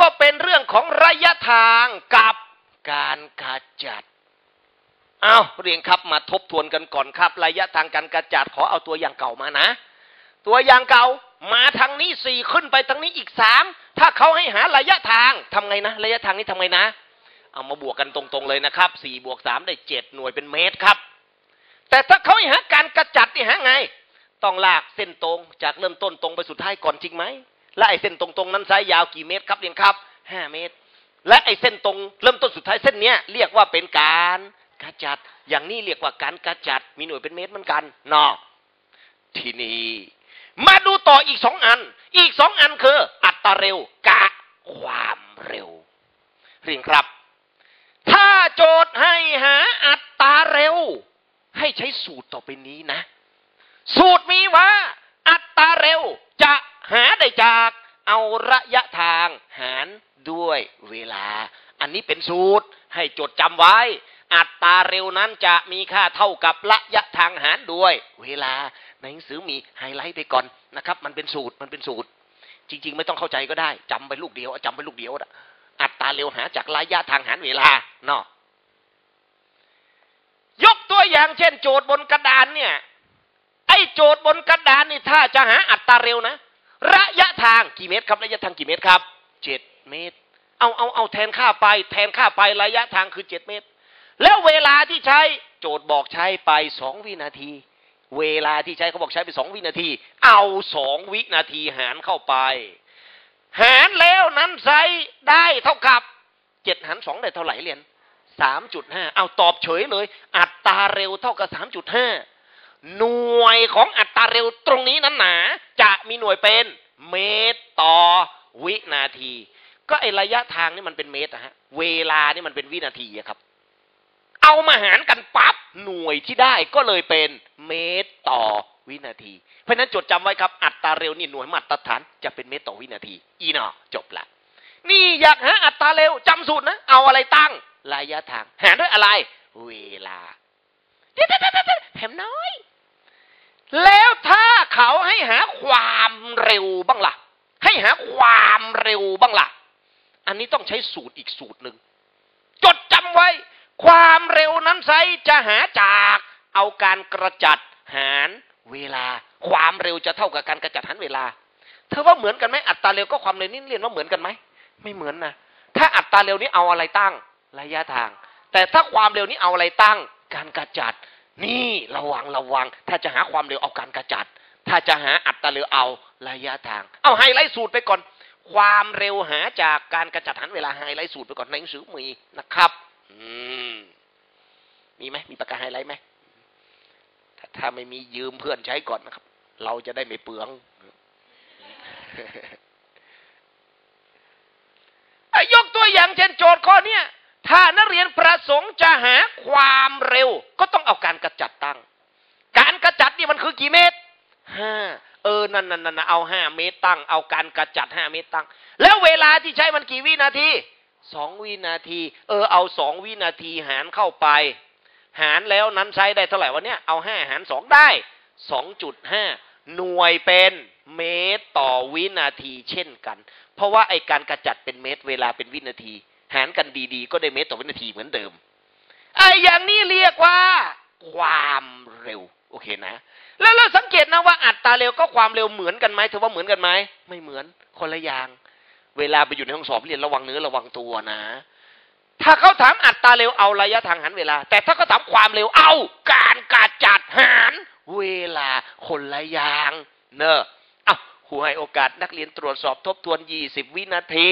ก็เป็นเรื่องของระยะทางกับการกระจัดเอาเรียงครับมาทบทวนกันก่อนครับ ระยะทางการกระจัดขอเอาตัวอย่างเก่ามานะ ตัวอย่างเก่ามาทางนี้สี่ขึ้นไปทางนี้อีกสามถ้าเขาให้หาระยะทางทำไงนะ ระยะทางนี้ทำไงนะ เอามาบวกกันตรงๆเลยนะครับสี่บวกสามได้เจ็ดหน่วยเป็นเมตรครับ แต่ถ้าเขาให้หาการกระจัดนี่หาไง ต้องลากเส้นตรงจากเริ่มต้นตรงไปสุดท้ายก่อนจริงไหม และไอเส้นตรงๆนั้นไซส์ยาวกี่เมตรครับเรียนครับห้าเมตร และไอเส้นตรงเริ่มต้นสุดท้ายเส้นเนี้ยเรียกว่าเป็นการกระจัด อย่างนี้เรียกว่าการกระจัด มีหน่วยเป็นเมตรเหมือนกันเนาะทีนี้มาดูต่ออีกสองอัน อีกสองอันคือ อัตราเร็วกับความเร็ว เรียนครับ ถ้าโจทย์ให้หาอัตราเร็ว ให้ใช้สูตรต่อไปนี้นะ สูตรมีว่า อัตราเร็วจะ หาได้จากเอาระยะทางหารด้วยเวลา อันนี้เป็นสูตรให้จดจำไว้ อัตราเร็วนั้นจะมีค่าเท่ากับระยะทางหารด้วยเวลา ในหนังสือมีไฮไลท์ไปก่อนนะครับ มันเป็นสูตรมันเป็นสูตร จริง ๆ ไม่ต้องเข้าใจก็ได้จำไปลูกเดียวจำไปลูกเดียวอัตราเร็วหาจากระยะทางหารเวลาเนาะยกตัวอย่างเช่น โจทย์บนกระดานเนี่ยไอ้โจทย์บนกระดานนี่ถ้าจะหาอัตราเร็วนะ ระยะทางกี่เมตรครับ ระยะทางกี่เมตรครับเจ็ดเมตร เอาเอาเอาแทนค่าไป แทนค่าไประยะทางคือเจ็ดเมตร แล้วเวลาที่ใช้โจทย์บอกใช้ไปสองวินาที เวลาที่ใช้เขาบอกใช้ไปสองวินาที เอาสองวินาทีหารเข้าไป หารแล้วนั้นใช้ได้เท่ากับเจ็ดหารสองได้เท่าไหร่เรียนสามจุดห้าเอาตอบเฉยเลย อัตราเร็วเท่ากับสามจุดห้า หน่วยของอัตราเร็วตรงนี้นั้นหนา จะมีหน่วยเป็นเมตรต่อวินาที ก็ไอระยะทางนี่มันเป็นเมตรนะฮะ เวลานี่มันเป็นวินาทีอะครับ เอามาหารกันปั๊บหน่วยที่ได้ก็เลยเป็นเมตรต่อวินาที เพราะฉะนั้นจดจำไว้ครับ อัตราเร็วนี่หน่วยมาตรฐานจะเป็นเมตรต่อวินาที อีนอจบละ นี่อยากหาอัตราเร็วจำสูตรนะ เอาอะไรตั้งระยะทาง หารด้วยอะไร เวลาเดี๋ยวๆๆๆแถมน้อย แล้วถ้าเขาให้หาความเร็วบ้างล่ะ ให้หาความเร็วบ้างล่ะ อันนี้ต้องใช้สูตรอีกสูตรหนึ่ง จดจำไว้ ความเร็วนั้นไซจะหาจากเอาการกระจัดหารเวลา ความเร็วจะเท่ากับการกระจัดหารเวลา เธอว่าเหมือนกันไหมอัตราเร็วก็ความเร็วนี่เรียนว่าเหมือนกันไหมไม่เหมือนนะถ้าอัตราเร็วนี้เอาอะไรตั้งระยะทาง แต่ถ้าความเร็วนี้เอาอะไรตั้ง การกระจัด นี่ระวังระวัง ถ้าจะหาความเร็วเอาการกระจัด ถ้าจะหาอัตราเร็วเอาระยะทาง เอาไฮไลท์สูตรไปก่อน ความเร็วหาจากการกระจัดหันเวลาไฮไลท์สูตรไปก่อนในหนังสือมีนะครับ อืมมีไหมมีปากกาไฮไลท์ไหมถ้าถ้าไม่มียืมเพื่อนใช้ก่อนนะครับ เราจะได้ไม่เปลืองยกตัวอย่างเช่นโจทย์ข้อเนี้ยถ้านักเรียนประสงค์จะหาความเร็ว ก็ต้องเอาการกระจัดตั้ง การกระจัดนี่มันคือกี่เมตรห้าเออ นั่นนั่นนั่นเอาห้าเมตรตั้ง เอาการกระจัดห้าเมตรตั้ง แล้วเวลาที่ใช้มันกี่วินาทีสองวินาที เออเอาสองวินาทีหารเข้าไป หารแล้วนั้นใช้ได้เท่าไหร่วะเนี่ยเอาห้าหารสองได้สองจุดห้าหน่วยเป็นเมตรต่อวินาทีเช่นกัน เพราะว่าไอการกระจัดเป็นเมตรเวลาเป็นวินาที หารกันดีๆ ก็ได้เมตรต่อวินาทีเหมือนเดิมไออย่างนี้เรียกว่า ความเร็ว โอเคนะ แล้วเราสังเกตนะว่าอัตราเร็วก็ความเร็วเหมือนกันไหมถือว่าเหมือนกันไหมไม่เหมือนคนละอย่าง เวลาไปอยู่ในห้องสอบเรียนระวังเนื้อระวังตัวนะ ถ้าเขาถามอัตราเร็วเอาระยะทางหันเวลา แต่ถ้าเขาถามความเร็วเอา การกระจัดหาร เวลาคนละอย่าง เนอะอ้าวครูให้โอกาสนักเรียนตรวจสอบทบทวน20วินาที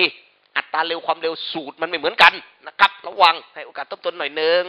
อัตราเร็วความเร็วสูตรมันไม่เหมือนกันนะครับ ระวังให้โอกาสทบทวนหน่อยนึง